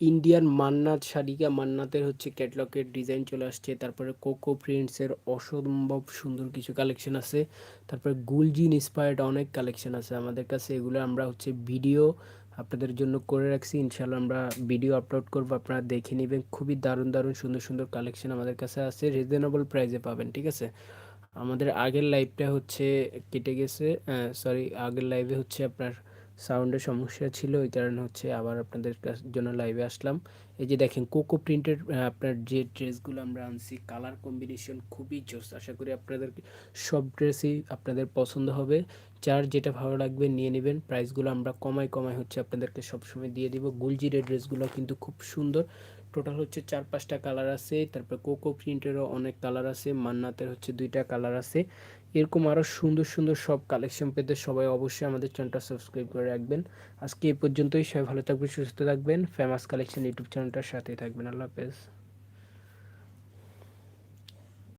Indian মান্নাত শাড়িকা মান্নাতের হচ্ছে ক্যাটলগের design চলে আসছে, তারপরে কোকো প্রিন্টসের অসম্ভব সুন্দর কিছু কালেকশন আছে, তারপরে গুলজিন ইন্সপায়ার্ড অনেক কালেকশন আছে আমাদের কাছে, এগুলো আমরা হচ্ছে ভিডিও আপনাদের জন্য করে রাখছি ইনশাল্লাহ আমরা ভিডিও আপলোড করব, আপনারা দেখে নেবেন, খুবই দারুণ দারুণ, সুন্দর সুন্দর কালেকশন আমাদের কাছে আছে রিজনেবল প্রাইসে পাবেন, ঠিক আছে? আমাদের আগের লাইভটা হচ্ছে, কেটে গেছে সরি আগের লাইভে হচ্ছে আপনার সাউন্ডের সমস্যা ছিল ওই কারণে হচ্ছে আবার আপনাদের জন্য লাইভে আসলাম। এই যে দেখেন কোকো প্রিন্টের আপনার যে ড্রেসগুলো আমরা আনছি কালার কম্বিনেশন খুবই জোস। আশা করি আপনাদের সব ড্রেসই আপনাদের পছন্দ হবে। যার যেটা ভালো লাগবে নিয়ে নেবেন। প্রাইসগুলো আমরা কমাই কমাই হচ্ছে আপনাদেরকে সবসময় দিয়ে দিব। গুলজিরের ড্রেসগুলো কিন্তু খুব সুন্দর। টোটাল হচ্ছে চার পাঁচটা কালার আছে। তারপর কোকো প্রিন্টেরও অনেক কালার আছে। মান্নাতের হচ্ছে দুইটা কালার আছে। এরকম আরও সুন্দর সুন্দর সব কালেকশন পেতে সবাই অবশ্যই আমাদের চ্যানেলটা সাবস্ক্রাইব করে রাখবেন। আজকে এই পর্যন্তই। সবাই ভালো থাকবেন, সুস্থ থাকবেন। ফেমাস কালেকশন ইউটিউব চ্যানেলটার সাথেই থাকবেন। আল্লাহ হাফেজ।